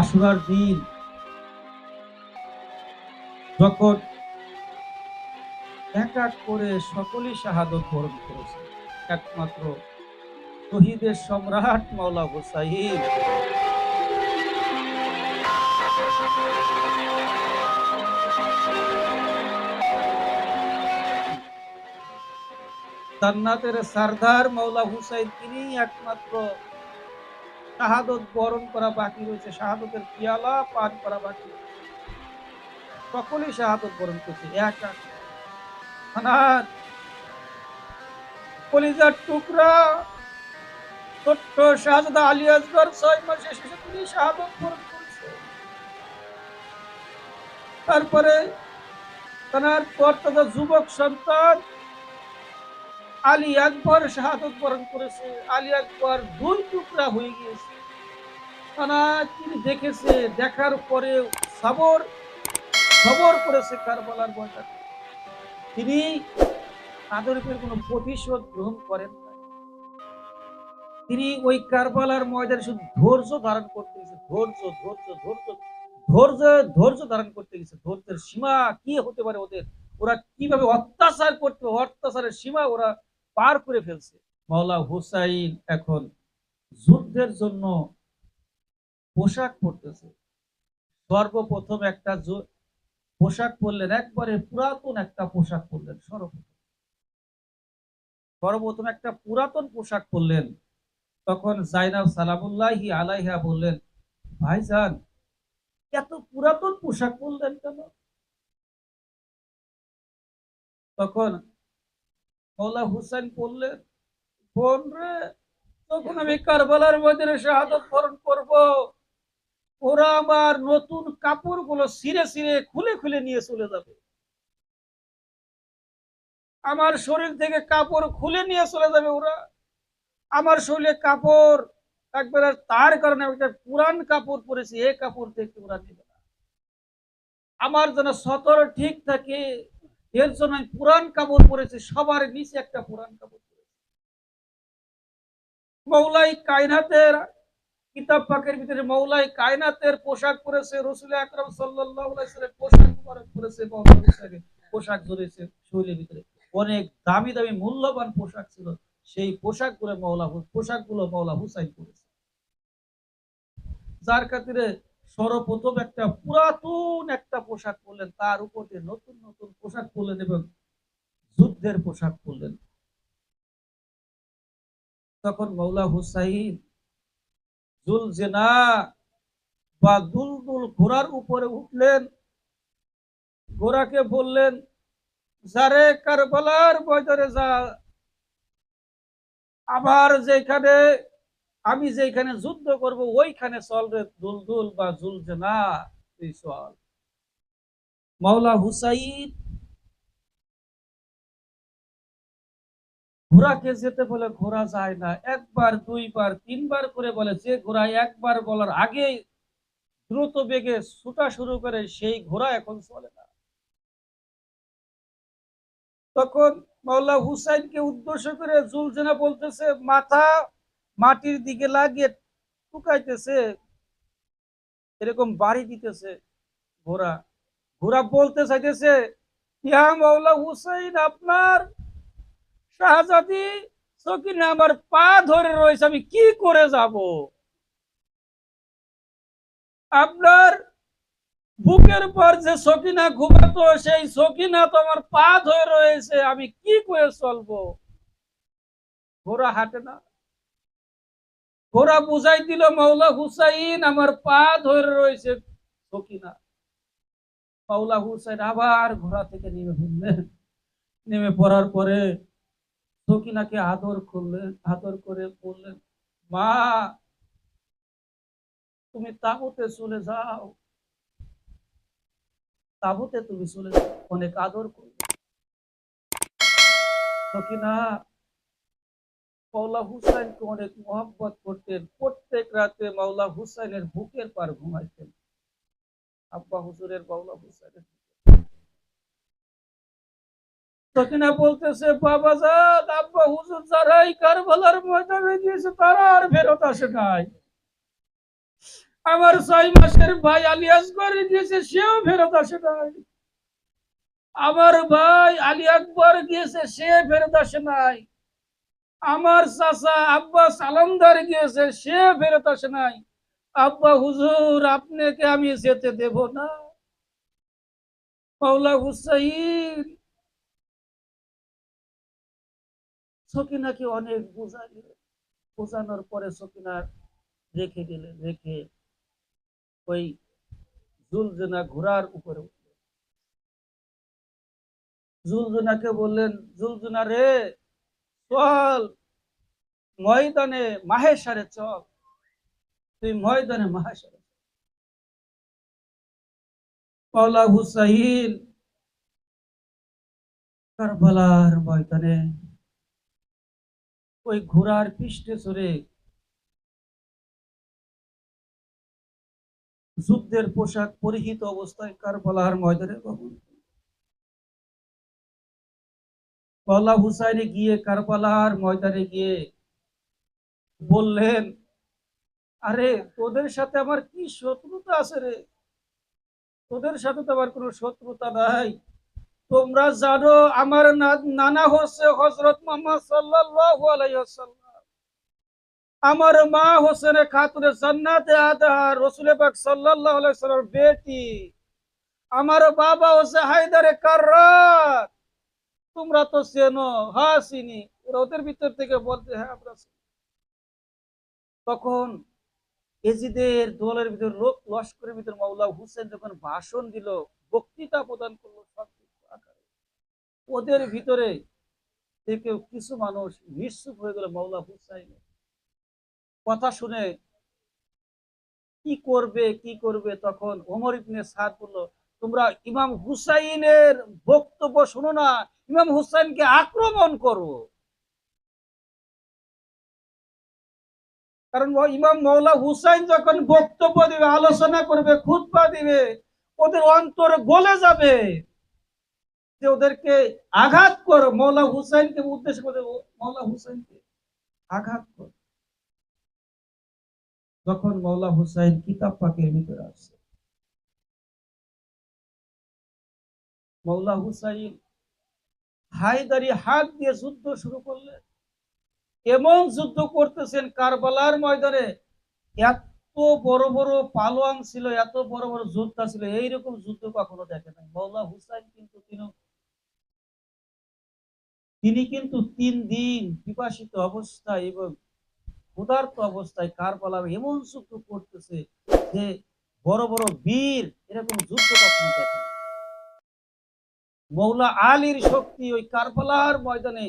আশুরার দিন। যখন এক এক করে সকলেই শাহাদত বরণ করেছে, একমাত্র শহীদের সম্রাট মাওলা হুসাইন জান্নাতের সারদার মাওলা হুসাইন তিনি একমাত্র শাহাদত বরণ করা বাকি রয়েছে, শাহাদতের পিয়ালা পান করা বাকি সকলেই শাহাদত বরণ করছে, এক কলিজার টুকরা, ছোট্ট শাহজাদা আলী আসগর ছয় মাসে শেষে তিনি শাহাদত বরণ করছে তারপরে তার পর তাদের যুবক সন্তান আলী আকবর শাহাদত বরণ করেছে। আলী আকবর দুই টুকরা হয়ে গিয়েছে। তারা তিনি দেখেছে, দেখার পরে সবর খবর করেছে কারবালার ময়দানে তিনি তাদের উপর কোনো প্রতিশোধ গ্রহণ করেন তিনি ওই কারবালার ময়দানে শুধু ধৈর্য ধারণ করতে গেছে, ধৈর্য ধৈর্য ধৈর্য ধৈর্য ধৈর্য ধারণ করতে গেছে। ধৈর্যের সীমা কি হতে পারে ওদের? ওরা কীভাবে অত্যাচার করতে অত্যাচারের সীমা ওরা পার করে ফেলছে। মাওলা হুসাইন এখন যুদ্ধের জন্য পোশাক পরতেছে। সর্বপ্রথম একটা পোশাক পরলেন, একবারে পুরাতন একটা পোশাক পরলেন, সর্বপ্রথম। সর্বপ্রথম একটা পুরাতন পোশাক পরলেন। তখন জাইনাব সালামুল্লাহি আলাইহা বললেন, ভাইজান, এত পুরাতন পোশাক পরলেন কেন? তখন মৌলা হুসাইন বললেন, বোন রে তখন আমি কারবালার মধ্যে শাহাদত বরণ করব, ওরা আমার নতুন কাপড়গুলো ছিঁড়ে ছিঁড়ে খুলে খুলে নিয়ে চলে যাবে। আমার শরীর থেকে কাপড় খুলে নিয়ে চলে যাবে ওরা। আমার শরীরে কাপড়, একবারে তার কারণে আমি পুরান কাপড় পরেছি, এ কাপড় থেকে ওরা নেবে না। আমার যেন সতর ঠিক থাকে এর জন্য পুরান কাপড় পরেছি সবার নিচে একটা পুরান কাপড় পরেছি মৌলাই কায়নাতের কিতাব পাকের ভিতরে মৌলাই কায়নাতের পোশাক পরেছে, রসুল আকরম পোশাক পরেছে পোশাক ধরেছে শৈলীর ভিতরে। অনেক দামি দামি মূল্যবান পোশাক ছিল, সেই পোশাকগুলো মৌলা হু- পোশাকগুলো মৌলা হুসাইন করেছে যার খাতিরে সর্বপ্রথম একটা পুরাতন একটা পোশাক পরলেন, তার উপর নতুন নতুন পোশাক পরলেন এবং যুদ্ধের পোশাক পরলেন। তখন মৌলা হুসাইন জুল জেনা বা দুলদুল ঘোড়ার উপরে উঠলেন, ঘোড়াকে বললেন, যারে কারবালার ময়দানে যা আবার যেখানে আমি যেখানে যুদ্ধ করব, ওইখানে চল রে দুলদুল বা জুলজেনা তুই চল মাওলা হুসাইন, ঘোড়াকে যেতে বলে ঘোড়া যায় না, একবার, দুইবার, তিনবার করে বলে, যে ঘোড়া একবার বলার আগে দ্রুত বেগে ছুটা শুরু করে, সেই ঘোড়া এখন চলে না। তখন মাওলা হুসাইনকে উদ্দেশ্য করে জুলজেনা বলতেছে, মাথা মাটির দিকে লাগিয়ে টুকাইতেছে এরকম বাড়ি দিতেছে ঘোড়া। ঘোড়া বলতে চাইতেছে, ইয়া মাওলা হুসাইন, আপনার শাহজাদি সকিনা আমার পা ধরে রয়েছে, আমি কি করে যাব? আপনার বুকের পর যে সকিনা ঘুমাতো, সেই সকিনা তো আমার পা ধরে রয়েছে, আমি কি করে চলবো? ঘোড়া হাঁটে না। ঘোড়া বুঝাই দিল মাওলা হুসাইন, আমার পা ধরে রয়েছে সকিনা। মাওলা হুসাইন আবার ঘোড়া থেকে নেমে পড়লেন নেমে পড়ার পরে সকিনাকে আদর করলেন, আদর করে বললেন, মা, তুমি তাবুতে চলে যাও। তাবুতে তুমি চলে যাও, অনেক আদর করবে। সকিনা মাওলা হুসাইনকে অনেক মহব্বত করতেন। প্রত্যেক রাতে মাওলা হুসাইনের বুকের পার ঘুমাইতেন। আব্বা হুজুরের মাওলা হুসাইনের তারা আর ফেরত আমার ভাই সেও ফেরত আমার ভাই আলী আকবর গিয়েছে, সে ফেরত আসে নাই। আমার চাচা আব্বা সালামদার গিয়েছে, সে ফেরত আসে নাই। আব্বা, হুজুর, আপনাকে আমি যেতে দেব না। মাওলা হুসাইন। সকিনাকে অনেক বোঝালে বোঝানোর পরে সকিনার রেখে দিলেন রেখে ওই জুলজনা ঘোড়ার উপরে উঠলেন জুলজনাকে বললেন, জুলজনা রে চল। ময়দানে মাহেশারে চল। তুই ময়দানে মাহেশারে হুসাইন, কারবালার ময়দানে, ওই ঘোড়ার পৃষ্ঠে চড়ে যুদ্ধের পোশাক পরিহিত অবস্থায় কারবালার ময়দানে গমন মাওলা হুসাইনে গিয়ে কারবালার ময়দানে গিয়ে বললেন, আরে, তোদের সাথে আমার কি শত্রুতা আছে রে? তোদের সাথে তো আমার কোনো শত্রুতা নাই। তোমরা জানো আমার নানা হচ্ছে হজরত মোহাম্মদ সাল্লাল্লাহু আমার মা হোসেন খাতুনে জান্নাতে আদা, রসুল পাক সাল্লাল্লাহু বেটি। আমার বাবা হচ্ছে হায়দারে কার্রাত। তোমরা তো চেনো হ্যাঁ চিনি। ওরা ওদের ভিতর থেকে বলতে হ্যাঁ আমরা তখন এজিদের দলের ভিতর লোক, লস্করের ভিতর মাওলা হুসেন যখন ভাষণ দিল, বক্তৃতা প্রদান করল সব কিছু আকারে। ওদের ভিতরে থেকে কিছু মানুষ নিশ্চুপ হয়ে গেল মাওলা হুসাইন কথা শুনে, কি করবে কি করবে? তখন ওমর ইবনে সাদ বলল তোমরা ইমাম হুসাইনের বক্তব্য শোনো না, ইমাম হুসাইনকে আক্রমণ করো। কারণ ইমাম মৌলা হুসাইন যখন বক্তব্য দিবে, আলোচনা করবে, খুতবা দিবে, ওদের অন্তরে গলে যাবে। যে ওদেরকে আঘাত করো মৌলা হুসাইনকে উদ্দেশ্য করে মৌলা হুসাইনকে আঘাত করো। যখন মৌলা হুসাইন কিতাব পাকের ভিতরে আসছে মৌলা হুসাইন হায়দারি হাত দিয়ে যুদ্ধ শুরু করলেন। এমন যুদ্ধ করতেছেন কারবালার ময়দানে। এত বড় বড় পালোয়ান ছিল, এত বড় বড় যোদ্ধা ছিল, এইরকম যুদ্ধ কখনো দেখে নাই। মৌলা হুসাইন কিন্তু তিনি তিনি কিন্তু তিন দিন বিপাসিত অবস্থায় এবং ক্ষুধার্ত অবস্থায় কারবালার এমন যুদ্ধ করতেছে যে বড় বড় বীর এরকম যুদ্ধ কখনো দেখে। মৌলা আলীর শক্তি ওই কারবালার ময়দানে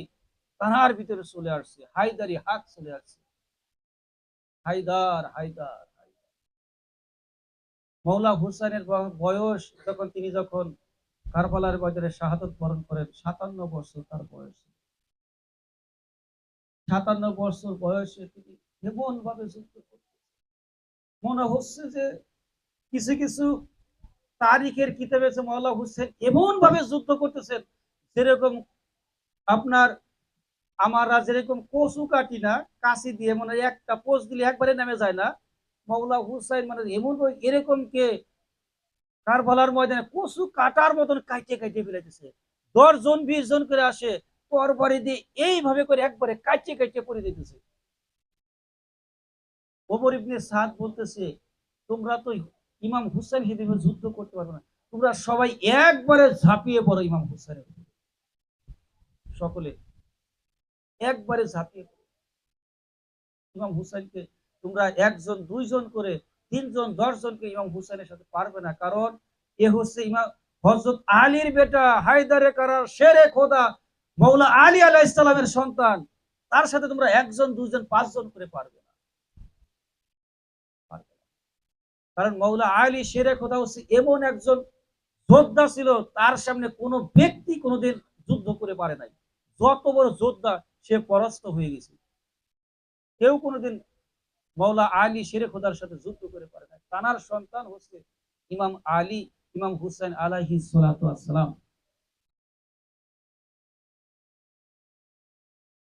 তাহার ভিতরে চলে আসছে, হায়দারি হাত চলে আসছে। হায়দার হায়দার। মৌলা হুসাইনের বয়স যখন তিনি যখন কারবালার ময়দানে শাহাদত বরণ করেন, সাতান্ন বছর তার বয়স। সাতান্ন বছর বয়সে তিনি এমন ভাবে যুদ্ধ করতেন। মনে হচ্ছে যে কিছু কিছু তারিখের কিতাবে আছে মৌলা হুসেন এমন ভাবে যুদ্ধ করতেছেন, যেরকম আপনার আমরা যেরকম কচু কাটি না, কাশি দিয়ে মানে একটা পোষ দিলে একবারে নেমে যায় না। মৌলা হুসাইন মানে এমন এরকম কে কারবালার ময়দানে কচু কাটার মতন কাইটে কাইটে ফেলেছে দশ জন বিশ জন করে আসে, তরবারি দিয়ে এইভাবে করে একবারে কাইটে কাইটে পড়ে দিতেছে। ওমর ইবনে সাদ বলতেছে, তোমরা তো ইমাম হুসেন হিসেবে যুদ্ধ করতে পারবে না। তোমরা সবাই একবারে ঝাঁপিয়ে পড়ো ইমাম হুসেনের সকলে একবারে ঝাঁপিয়ে পড়ো। ইমাম হুসাইনকে তোমরা একজন, দুইজন করে, তিনজন, দশজনকে ইমাম হুসাইনের সাথে পারবে না। কারণ এ হচ্ছে ইমাম হজরত আলীর বেটা, হায়দারে কারার শেরে খোদা মৌলা আলী আলাহ ইসলামের সন্তান। তার সাথে তোমরা একজন দুজন পাঁচজন করে পারবে না। কারণ মৌলা আলী শেরে খোদা হচ্ছে এমন একজন যোদ্ধা ছিল, তার সামনে কোনো ব্যক্তি কোনোদিন যুদ্ধ করে পারে নাই। যত বড় যোদ্ধা, সে পরাস্ত হয়ে গেছে। কেউ কোনোদিন মৌলা আলী শেরে খোদার সাথে যুদ্ধ করে পারে না তানার সন্তান হচ্ছে ইমাম আলী, ইমাম হুসেন আলাহি সালাম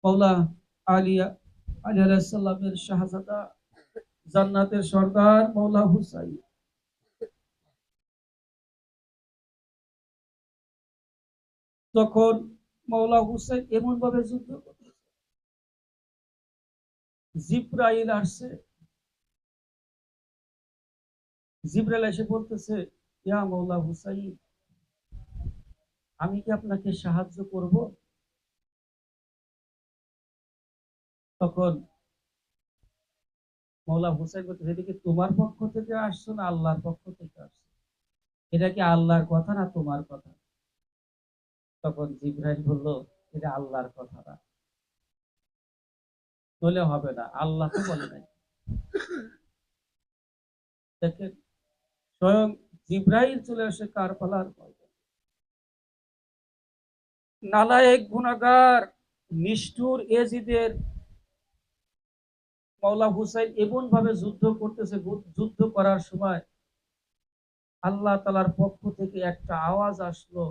মৌলা আলী আলী আলাইসাল্লামের শাহজাদা জান্নাতের সর্দার মৌলা হুসাইন। তখন মৌলা হুসাইন এমন ভাবে যুদ্ধ জিব্রাইল আসছে। জিব্রাইল এসে বলতেছে, ইয়া মৌলা হুসাইন, আমি কি আপনাকে সাহায্য করব? তখন মৌলা হুসাইন বলতে এটা কি তোমার পক্ষ থেকে আসছো না আল্লাহর পক্ষ থেকে আসছো? এটা কি আল্লাহর কথা না তোমার কথা? তখন জিব্রাইল বলল, এটা আল্লাহর কথা না। বলে হবে না, আল্লাহ তো বলে নাই। দেখেন, স্বয়ং জিব্রাইল চলে আসে ময়দানে। নালায়েক গুনাগার নিষ্ঠুর এজিদের মাওলা হুসাইন এমন ভাবে যুদ্ধ করতেছে যুদ্ধ করার সময় আল্লাহ তালার পক্ষ থেকে একটা আওয়াজ আসলো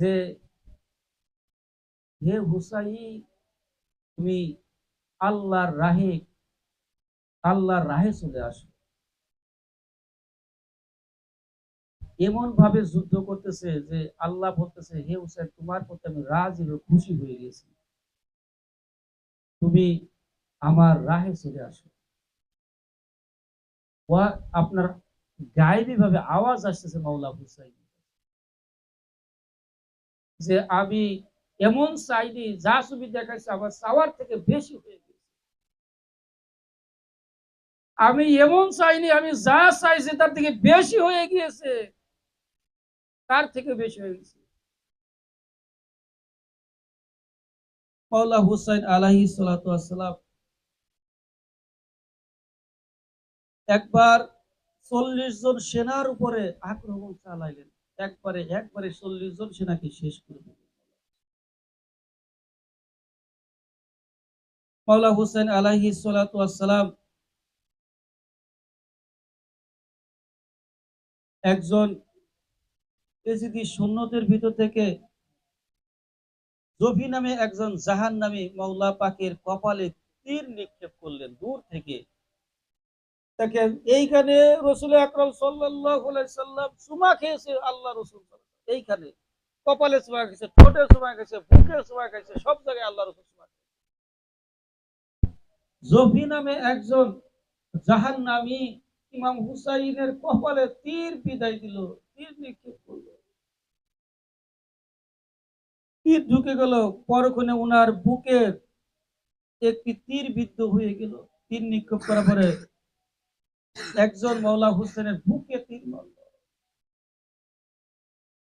যে, হে হুসাইন, তুমি আল্লাহর রাহে আল্লাহর রাহে চলে আসো। এমন ভাবে যুদ্ধ করতেছে যে, আল্লাহ বলতেছে, হে হুসাইন, তোমার প্রতি আমি রাজি খুশি হয়ে গেছি। তুমি আমার রাহে চলে আসো। আপনার গায়েবী ভাবে আওয়াজ আসতেছে মাওলা হুসাইন যে আমি এমন চাইনি, যা ছবি দেখাচ্ছে আমার চাওয়ার থেকে বেশি হয়ে গেছে। আমি এমন চাইনি, আমি যা চাইছি তার থেকে বেশি হয়ে গিয়েছে, তার থেকে বেশি হয়ে গেছে। মাওলা হুসাইন আলাহি সালাম একবার চল্লিশ জন সেনার উপরে আক্রমণ চালাইলেন। একবারে একবারে চল্লিশ জন সেনাকে শেষ করে দিলেন। মাওলা হুসেন আলাহি সালাম একজন সৈন্যদের ভিতর থেকে জফি নামে একজন জাহান নামে মাওলা পাকের কপালে তীর নিক্ষেপ করলেন দূর থেকে। এইখানে রসুল আকরম সাল্লাম চুমা খেয়েছে আল্লাহ রসুল এইখানে কপালে চুমা খেয়েছে, ঠোঁটে চুমা খেয়েছে, বুকে চুমা খেয়েছে, সব জায়গায় আল্লাহ রসুল চুমা জফি নামে একজন জাহান নামি ইমাম হুসাইনের কপালে তীর বিদায় দিল, তীর নিক্ষেপ করল। তীর ঢুকে গেল। পরক্ষণে উনার বুকের একটি তীর বিদ্ধ হয়ে গেল। তীর নিক্ষেপ করার পরে একজন মৌলা হুসেনের বুকে তীর মারল।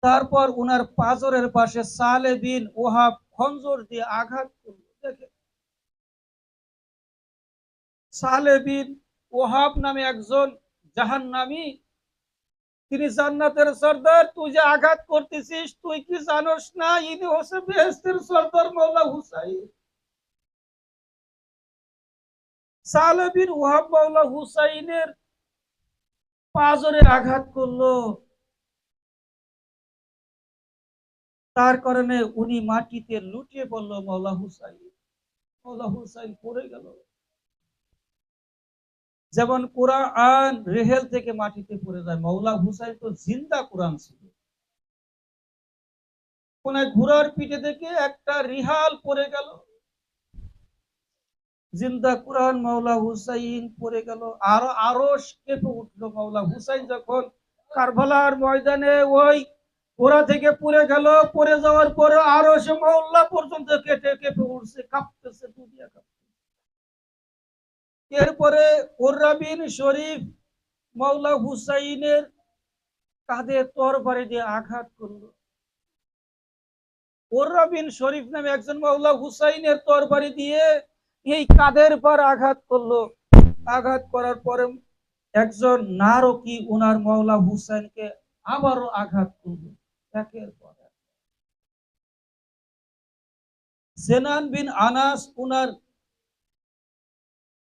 তারপর উনার পাজরের পাশে সালে বিন ওহাব খঞ্জর দিয়ে আঘাত করল। দেখে সালে বিন ওহাব নামে একজন জাহান নামি তিনি জান্নাতের সর্দার, তুই যে আঘাত করতেছিস, তুই কি না? ইনি সর্দার মৌলা হুসাইন। মাওলা হুসাইনের পাজরে আঘাত করল। তার কারণে উনি মাটিতে লুটিয়ে পড়ল মাওলা হুসাইন। মাওলা হুসাইন পড়ে গেল। যেমন কোরআন রেহেল থেকে মাটিতে পড়ে যায়, মাওলা হুসাইন তো জিন্দা কোরআন ছিল। কোন এক ঘোড়ার পিঠে থেকে একটা রিহাল পড়ে গেল। জিন্দা কোরআন মাওলা হুসাইন পড়ে গেল। আরও আরও কেঁপে উঠল মাওলা হুসাইন যখন কারবালার ময়দানে ওই ঘোড়া থেকে পড়ে গেল, পড়ে যাওয়ার পরে আরও সে মহল্লা পর্যন্ত কেটে কেঁপে উঠছে, কাঁপতেছে দুনিয়া কাঁপতেছে। এরপরে ওরাবিন শরীফ মাওলা হুসাইনের কাঁধে তরবারি দিয়ে আঘাত করল। ওরাবিন শরীফ নামে একজন মাওলা হুসাইনের তরবারি দিয়ে এই কাঁধের পর আঘাত করল। আঘাত করার পরে একজন নারকি উনার মাওলা হুসাইনকে আবারও আঘাত করল। একের পর। সেনান বিন আনাস উনার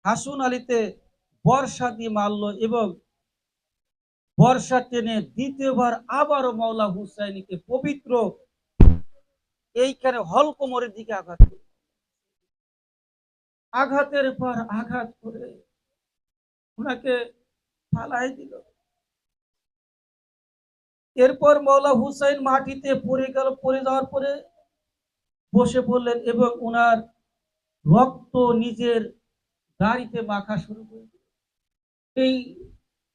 হাসুন আলীতে বর্ষা দিয়ে মারলো এবং বর্ষা টেনে দ্বিতীয়বার আবারও মাওলা হুসাইনকে পবিত্র এইখানে হলকমরের দিকে আঘাত আঘাতের পর আঘাত করে ওনাকে ফালাই দিল। এরপর মৌলা হুসাইন মাটিতে পড়ে গেল, পড়ে যাওয়ার পরে বসে পড়লেন এবং ওনার রক্ত নিজের দাড়িতে মাখা শুরু করে এই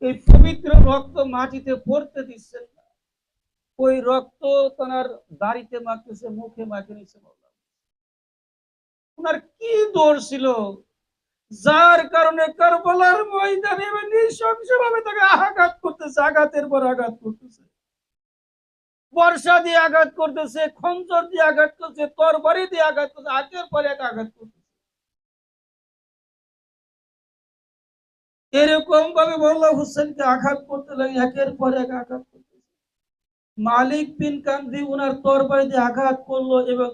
এই পবিত্র রক্ত মাটিতে পড়তে দিচ্ছেন না। ওই রক্ত তার দাড়িতে মাখতেছে, মুখে মাখে নিচ্ছে ওনার কি দোষ ছিল? যার কারণে কারবালার ময়দানে নৃশংসভাবে তাকে আঘাত করতেছে, আঘাতের পর আঘাত করতেছে। বর্ষা দিয়ে আঘাত করতেছে, খঞ্জর দিয়ে আঘাত করছে তরবারি দিয়ে আঘাত করছে আঘাতের পরে এক আঘাত করতেছে। এরকম ভাবে মোল্লা হোসেনকে আঘাত করতে লাগে, একের পর এক আঘাত করতে মালিক বিন কান্দি ওনার তরবারি দিয়ে আঘাত করল এবং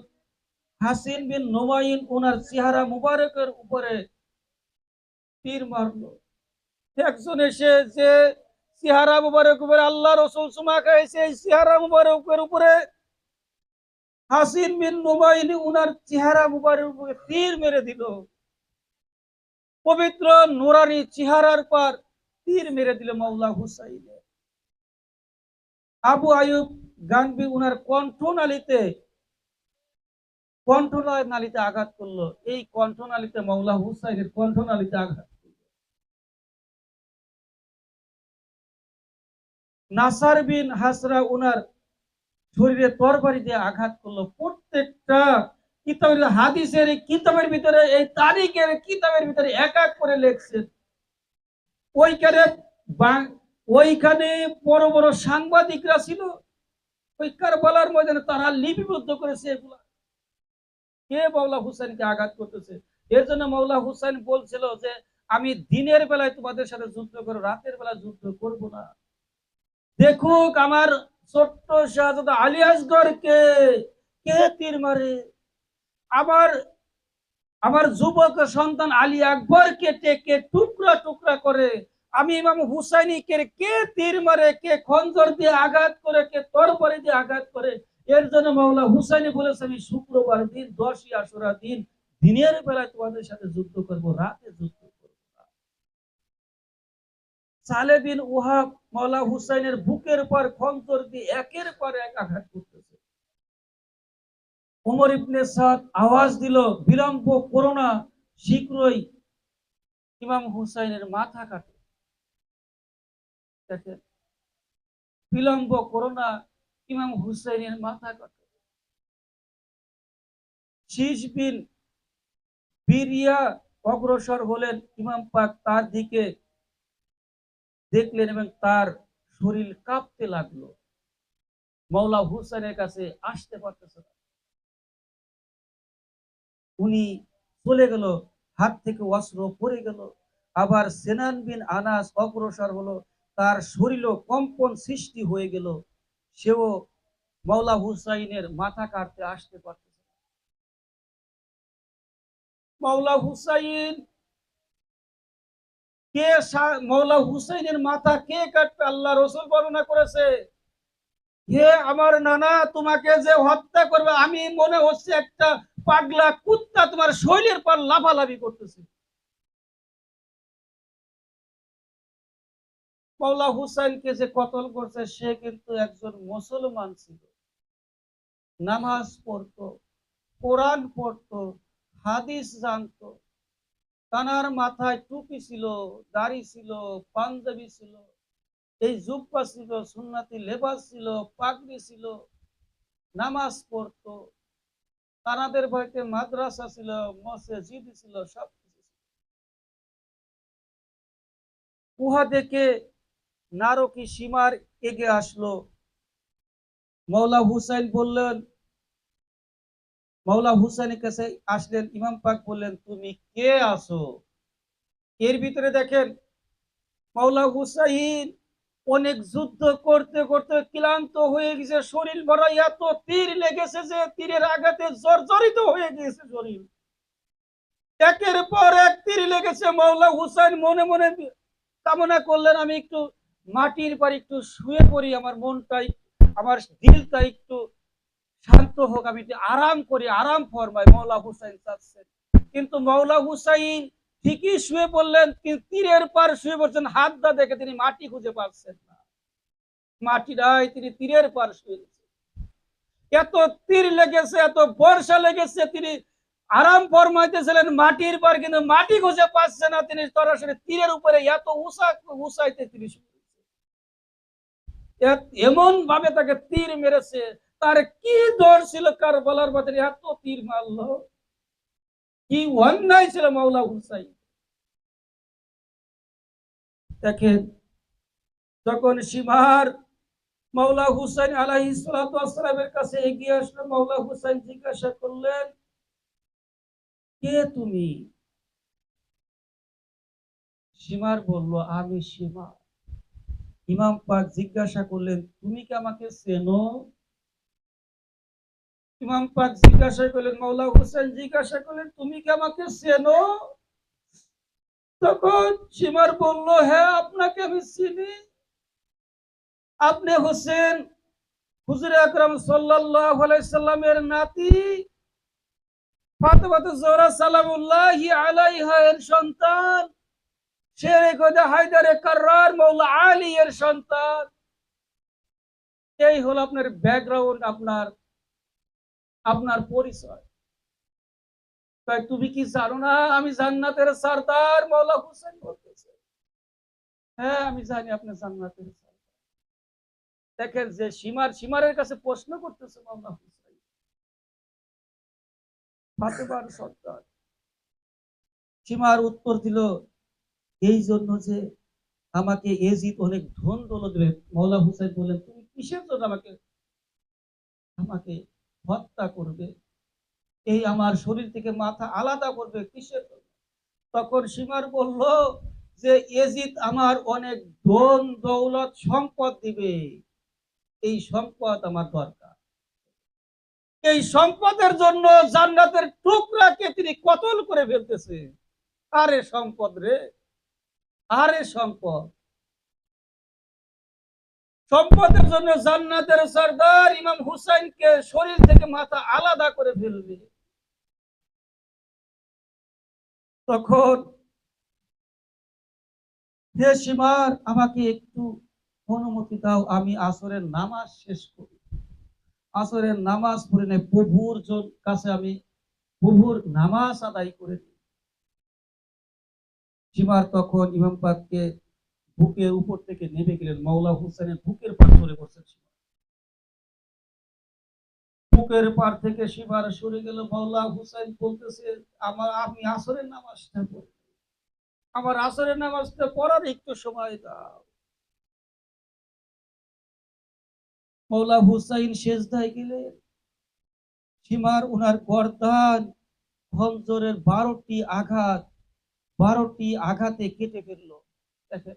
হাসিন বিন নোমাইন ওনার চেহারা মুবারকের উপরে তীর মারলো। একজন এসে যে চেহারা মুবারক উপরে, আল্লাহ রসুল সুমা খাইছে এই চেহারা মুবারকের উপরে হাসিন বিন নোমাইন উনার চেহারা মুবারকের উপরে তীর মেরে দিল। পবিত্র নুরানি চেহারার পর তীর মেরে দিল মাওলা হুসাইনে আবু আয়ুব গানবি উনার কণ্ঠনালীতে কণ্ঠনালীতে আঘাত করল। এই কণ্ঠনালীতে মাওলা হুসাইনের কণ্ঠনালীতে আঘাত নাসার বিন হাসরা উনার শরীরে তরবারি দিয়ে আঘাত করল। প্রত্যেকটা কিতাবের হাদিসের এই কিতাবের ভিতরে, এই তারিখের কিতাবের ভিতরে এক এক করে লেখছেন ওইখানে ওইখানে বড় বড় সাংবাদিকরা ছিল। ওই কারবালার ময়দানে তারা লিপিবদ্ধ করেছে এগুলা। কে মাওলা হুসেনকে আঘাত করতেছে? এর জন্য মাওলা হুসেন বলছিল যে, আমি দিনের বেলায় তোমাদের সাথে যুদ্ধ করব, রাতের বেলা যুদ্ধ করব না। দেখুক আমার ছোট্ট শাহজাদা আলী আসগর কে কে তীর মারে? আমার আমার যুবক সন্তান আলী আকবর কে টেকে টুকরা টুকরা করে আমি ইমাম হুসাইনি কে কে তীর মারে, কে খঞ্জর দিয়ে আঘাত করে, কে তরবারি দিয়ে আঘাত করে, এর জন্য মাওলা হুসাইনি বলেছে, আমি শুক্রবার দিন, দশই আশুরা দিন, দিনের বেলায় তোমাদের সাথে যুদ্ধ করব, রাতে যুদ্ধ করব। না সালে বিন ওহাব মাওলা হুসাইনের বুকের পর খঞ্জর দিয়ে একের পর এক আঘাত করতেছে। ওমর ইবনে সাদ আওয়াজ দিল, বিলম্ব করো না, শীঘ্রই ইমাম হুসাইনের মাথা কাটে। দেখেন বিলম্ব করো না, ইমাম হুসাইনের মাথা কাটে। শীষ বিন বিরিয়া অগ্রসর হলেন, ইমাম পাক তার দিকে দেখলেন এবং তার শরীর কাঁপতে লাগল। মৌলা হুসাইনের কাছে আসতে পারতেছে না। উনি চলে গেল, হাত থেকে অস্ত্র পড়ে গেল। আবার সেনান বিন আনাস অগ্রসর হলো, তার শরীরও কম্পন সৃষ্টি হয়ে গেল। সেও মৌলা হুসাইনের মাথা কাটতে আসতে পারতেছে। মৌলা হুসাইন, কে মৌলা হুসাইনের মাথা কে কাটবে আল্লাহ রসুল বর্ণনা করেছে? হে আমার নানা, তোমাকে যে হত্যা করবে, আমি মনে হচ্ছে একটা পাগলা কুত্তা তোমার শৈলের পর লাফালাফি করতেছে। মৌলা হুসাইনকে যে কতল করছে, সে কিন্তু একজন মুসলমান ছিল। নামাজ পড়তো, কোরআন পড়তো, হাদিস জানতো। তানার মাথায় টুপি ছিল, দাড়ি ছিল, পাঞ্জাবি ছিল, এই জুব্বা ছিল, সুন্নাতি লেবাস ছিল, পাগড়ি ছিল। নামাজ পড়তো তানাদের বাড়িতে মাদ্রাসা ছিল, মসজিদ ছিল, সব উহা দেখে নারকী সীমার এগে আসলো। মৌলা হুসাইন বললেন, মৌলা হুসাইনের কাছে আসলেন, ইমাম পাক বললেন, তুমি কে আসো এর ভিতরে দেখেন, মৌলা হুসাইন অনেক যুদ্ধ করতে করতে ক্লান্ত হয়ে গেছে, শরীর ভরা এত তীর লেগেছে যে তীরের আঘাতে জর্জরিত হয়ে গিয়েছে শরীর। একের পর এক তীর লেগেছে মৌলা হুসাইন মনে মনে কামনা করলেন, আমি একটু মাটির পর একটু শুয়ে পড়ি, আমার মনটাই আমার দিলটা একটু শান্ত হোক, আমি আরাম করি, আরাম ফরমাই মৌলা হুসাইন চাচ্ছেন। কিন্তু মাওলা হুসাইন ঠিকই শুয়ে পড়লেন তীরের পার শুয়ে পড়ছেন, হাত দা দেখে তিনি মাটি খুঁজে পাচ্ছেন না। মাটি নাই, তিনি তীরের পার শুয়ে এত তীর লেগেছে, এত বর্ষা লেগেছে, তিনি আরাম ফরমাইতেছিলেন, মাটির পর কিন্তু মাটি খুঁজে পাচ্ছে না, তিনি সরাসরি তীরের উপরে এত উষা উষাইতে তিনি এমন ভাবে তাকে তীর মেরেছে, তার কি দর ছিল কার বলার বাদে এত তীর মারলো। কি অন্যায় ছিল মাওলা হুসাইন দেখেন, যখন সীমার মাওলা হুসাইন আলাহি সালামের কাছে এগিয়ে আসলো, মাওলা হুসাইন জিজ্ঞাসা করলেন, কে তুমি? সীমার বলল, আমি সীমা। ইমাম পাক জিজ্ঞাসা করলেন, তুমি কি আমাকে চেনো? ইমাম পাক জিজ্ঞাসা করলেন, মাওলা হোসেন জিজ্ঞাসা করলেন, তুমি কি আমাকে চেনো? তখন সীমার বলল হ্যাঁ আপনাকে আমি চিনি। আপনি হোসেন হুজুর আকরাম সাল্লামের নাতি। মৌলা আপনার আপনার পরিচয়। তাই তুমি কি জানো না, আমি জান্নাতের সর্দার মৌলা হোসেন বলতেছে। হ্যাঁ আমি জানি আপনি জান্নাতের দেখেন যে সীমার, সীমারের কাছে প্রশ্ন করতেছে মৌলা হোসেন। সর্দার। সীমার উত্তর দিল, এই জন্য যে আমাকে এজিদ অনেক ধন দৌলত দেবে। মৌলা হুসাইন বললেন, তুমি কিসের জন্য আমাকে আমাকে হত্যা করবে, এই আমার শরীর থেকে মাথা আলাদা করবে কিসের তখন সীমার বলল যে, এজিদ আমার অনেক ধন, দৌলত, সম্পদ দিবে। এই সম্পদ আমার দরকার। এই সম্পদের জন্য জান্নাতের টুকরাকে তিনি কতল করে ফেলতেছে। আরে সম্পদ রে, আরে সম্পদ। সম্পদের জন্য জান্নাতের সর্দার ইমাম হুসাইনকে শরীর থেকে মাথা আলাদা করে ফেলবে। তখন হে সীমার, আমাকে একটু অনুমতি দাও, আমি আসরের নামাজ শেষ করি। আসরের নামাজ পড়ে নেই, প্রভুর কাছে আমি প্রভুর নামাজ আদায় করে দিই। সীমার তখন ইমাম পাককে বুকের উপর থেকে নেমে গেলেন। মাওলা হুসেনের বুকের পার ধরে বসেন বুকের পার থেকে সীমার সরে গেল মাওলা হুসাইন বলতেছে, আমার, আমি আসরের নামাজটা পড়ি। আমার আসরের নামাজটা পড়ার একটু সময় দাও। মাওলা হুসাইন শেষদায় গেলেন। সীমার উনার গর্দান খঞ্জরের বারোটি আঘাত, বারোটি আঘাতে কেটে ফেলল। দেখেন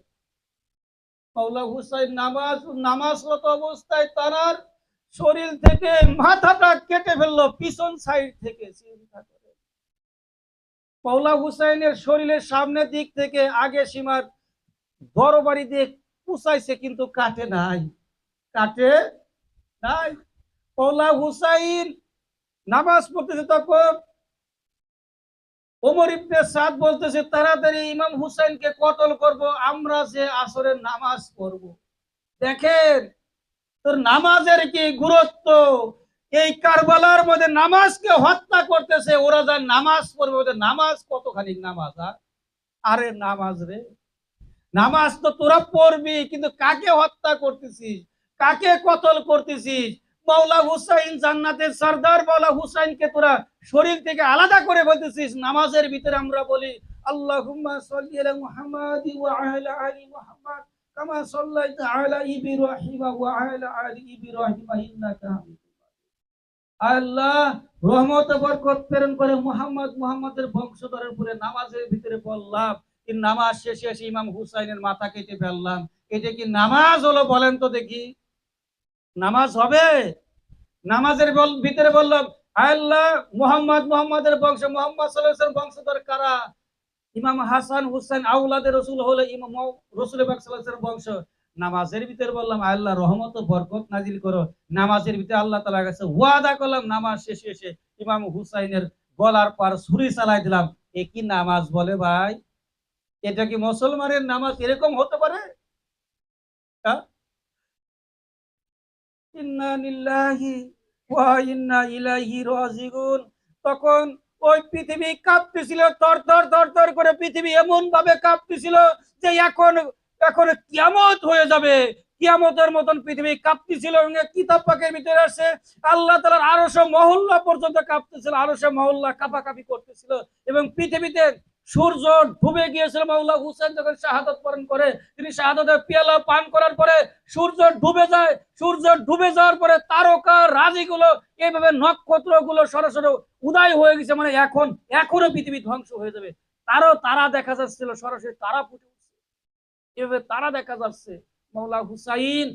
হুসাইন নামাজ, নামাজরত অবস্থায় তার শরীর থেকে মাথাটা কেটে ফেলল, পিছন সাইড থেকে চিন্তা করে। হুসাইনের শরীরের সামনের দিক থেকে আগে সীমার দরবারি দিয়ে পুষাইছে কিন্তু কাটে নাই কাটে নাই। মাওলা হুসাইন নামাজ পড়তেছে তখন ওমর ইবনে সাদ বলতেছে, তাড়াতাড়ি ইমাম হুসাইনকে কতল করব, আমরা যে আসরের নামাজ পড়ব। দেখেন, তোর নামাজের কি গুরুত্ব? এই কারবালার মধ্যে নামাজকে হত্যা করতেছে, ওরা যা নামাজ পড়বে, ওদের নামাজ কতখানি নামাজ আর আরে নামাজ রে। নামাজ তো তোরা পড়বি, কিন্তু কাকে হত্যা করতেছিস? কাকে কতল করতেছিস? মাওলা হুসাইন জান্নাতের সর্দার, মাওলা হুসাইনকে তোরা শরীর থেকে আলাদা করে বলতেছিস, নামাজের ভিতরে আমরা বলি মুহাম্মাদ আল্লাহ রহমত করে মুহাম্মদ মুহাম্মাদের বংশধরের নামাজের ভিতরে বললাম কি, নামাজ শেষে এসে ইমাম হুসাইনের মাথা কেটে ফেললাম। এটা কি নামাজ হলো বলেন তো দেখি। নামাজ হবে? নামাজের ভিতরে বললাম আল্লাহ মোহাম্মদ, মোহাম্মদের বংশ, মোহাম্মদ সাল্লাহ বংশধর কারা? ইমাম হাসান হুসেন আউলাদের রসুল হলো ইমাম রসুল বংশ। নামাজের ভিতরে বললাম, আল্লাহ রহমত বরকত নাজিল করো। নামাজের ভিতরে আল্লাহ তালা কাছে ওয়াদা করলাম, নামাজ শেষে এসে ইমাম হুসাইনের গলার পার ছুরি চালাই দিলাম। এ কি নামাজ বলে ভাই? এটা কি মুসলমানের নামাজ এরকম হতে পারে? হ্যাঁ? তখন ওই পৃথিবী কাঁপতেছিল তর তর তর তর করে পৃথিবী এমন ভাবে কাঁপতেছিল যে এখন এখন কিয়ামত হয়ে যাবে। কিয়ামতের মতন পৃথিবী কাঁপতেছিল কিতাব পাকের ভিতরে আছে আল্লাহ তালার আরশ মহল্লা পর্যন্ত কাঁপতেছিল, আরশ মহল্লা কাঁপাকাঁপি করতেছিল এবং পৃথিবীতে সূর্য ডুবে গিয়েছিল মাওলা হুসেন যখন শাহাদত বরণ করে, তিনি শাহাদতের পেয়ালা পান করার পরে সূর্য ডুবে যায়। সূর্য ডুবে যাওয়ার পরে তারকা রাজিগুলো এইভাবে নক্ষত্রগুলো সরাসরি উদয় হয়ে গেছে মানে এখন এখনও পৃথিবী ধ্বংস হয়ে যাবে। তারও তারা দেখা যাচ্ছিল, সরাসরি তারা ফুটে উঠছে। এভাবে তারা দেখা যাচ্ছে, মাওলা হুসাইন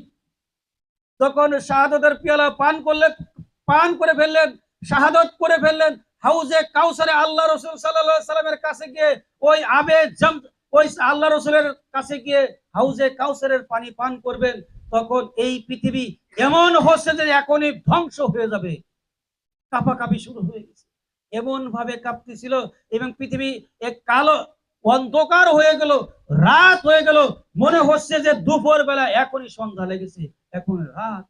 তখন শাহাদতের পেয়ালা পান করলেন, পান করে ফেললেন, শাহাদত করে ফেললেন হাউজে কাউসারে আল্লাহ রসুল সাল্লামের কাছে গিয়ে ওই আবে জাম ওই আল্লাহ রসুলের কাছে গিয়ে হাউজে কাউসারের পানি পান করবেন তখন এই পৃথিবী এমন হচ্ছে যে এখনই ধ্বংস হয়ে যাবে। কাঁপাকাঁপি শুরু হয়ে গেছে। এমন ভাবে কাঁপতেছিল এবং পৃথিবী এক কালো অন্ধকার হয়ে গেল রাত হয়ে গেল মনে হচ্ছে যে দুপুর বেলা এখনই সন্ধ্যা লেগেছে এখন রাত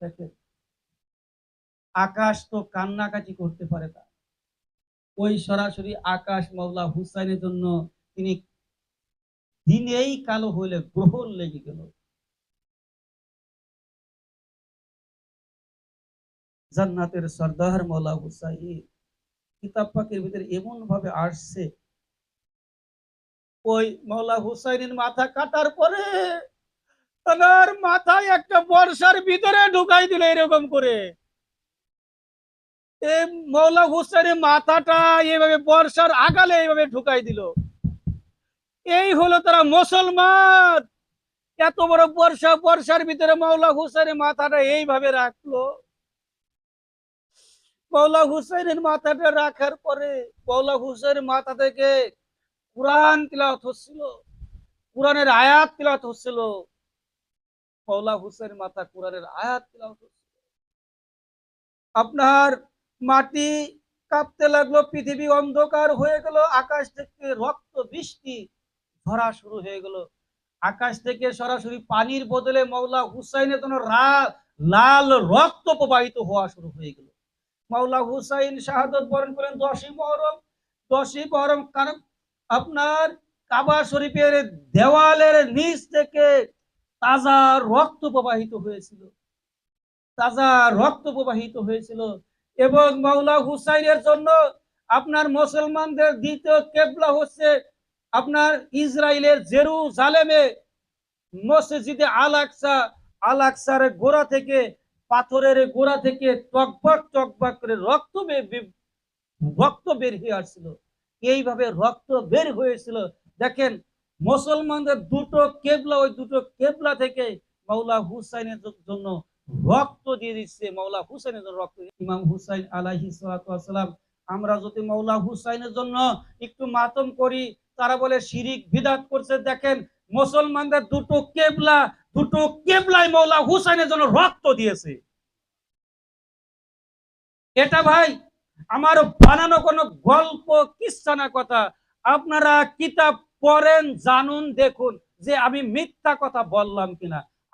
দেখেন, আকাশ তো কান্নাকাটি করতে পারে না। ওই সরাসরি আকাশ মাওলা হুসাইনের জন্য তিনি দিনেই কালো হইলে গ্রহণ লেগে গেল। জান্নাতের সর্দার মৌলা হুসাইন কিতাব পাকের ভিতরে এমন ভাবে আসছে, ওই মৌলা হুসাইনের মাথা কাটার পরে তার মাথায় একটা বর্ষার ভিতরে ঢুকাই দিল এরকম করে। মৌলা হুসাইনের মাথাটা এইভাবে বর্ষার আগালে এইভাবে ঢুকাই দিল। এই হলো তারা মুসলমান। এত বড় বর্ষা, বর্ষার ভিতরে মৌলা হুসাইনের মাথাটা এইভাবে রাখল। মৌলা হুসাইনের মাথাটা রাখার পরে মৌলা হুসাইনের মাথা থেকে কোরআন তিলাওয়াত হচ্ছিল, কোরআনের আয়াত তিলাওয়াত হচ্ছিল। মৌলা হুসাইনের মাথা কোরআনের আয়াত তিলাওয়াত হচ্ছিল। আপনার মাটি কাঁপতে লাগল, পৃথিবী অন্ধকার হয়ে গেল, আকাশ থেকে রক্ত, বৃষ্টি ধরা শুরু হয়ে গেল। আকাশ থেকে সরাসরি পানির বদলে মৌলা হুসাইনের জন্য লাল রক্ত প্রবাহিত হওয়া শুরু হয়ে গেল। মাওলা হুসাইন শাহাদত বরণ করেন দশই মহরম। দশই মহরম কারণ আপনার কাবা শরীফের দেওয়ালের নিচ থেকে তাজা রক্ত প্রবাহিত হয়েছিল। তাজা রক্ত প্রবাহিত হয়েছিল। এবং মাওলা হুসাইনের জন্য আপনার মুসলমানদের দ্বিতীয় কেবলা হচ্ছে আপনার ইসরায়েলের জেরুজালেমে মসজিদে আল আকসা আল আকসার গোড়া থেকে, পাথরের গোড়া থেকে টকবক টকবক করে রক্ত রক্ত বের হয়ে আসছিল। এইভাবে রক্ত বের হয়েছিল। দেখেন, মুসলমানদের দুটো কেবলা, ওই দুটো কেবলা থেকে মাওলা হুসাইনের জন্য রক্ত দিয়ে দিচ্ছে, মাওলা হুসাইনের জন্য রক্ত ইমাম হুসাইন আলাইহি সালাম আমরা যদি মাওলা হুসাইনের জন্য একটু মাতম করি, তারা বলে, শিরিক বিদাত করছে, দেখেন মুসলমানদের দুটো কেবলা, দুটো কেবলাই মৌলা হুসাইনের জন্য রক্ত দিয়েছে। এটা ভাই, আমার বানানো কোনো গল্প, কিচ্ছা না কথা। আপনারা কিতাব পড়েন, জানুন, দেখুন যে আমি মিথ্যা কথা বললাম কিনা।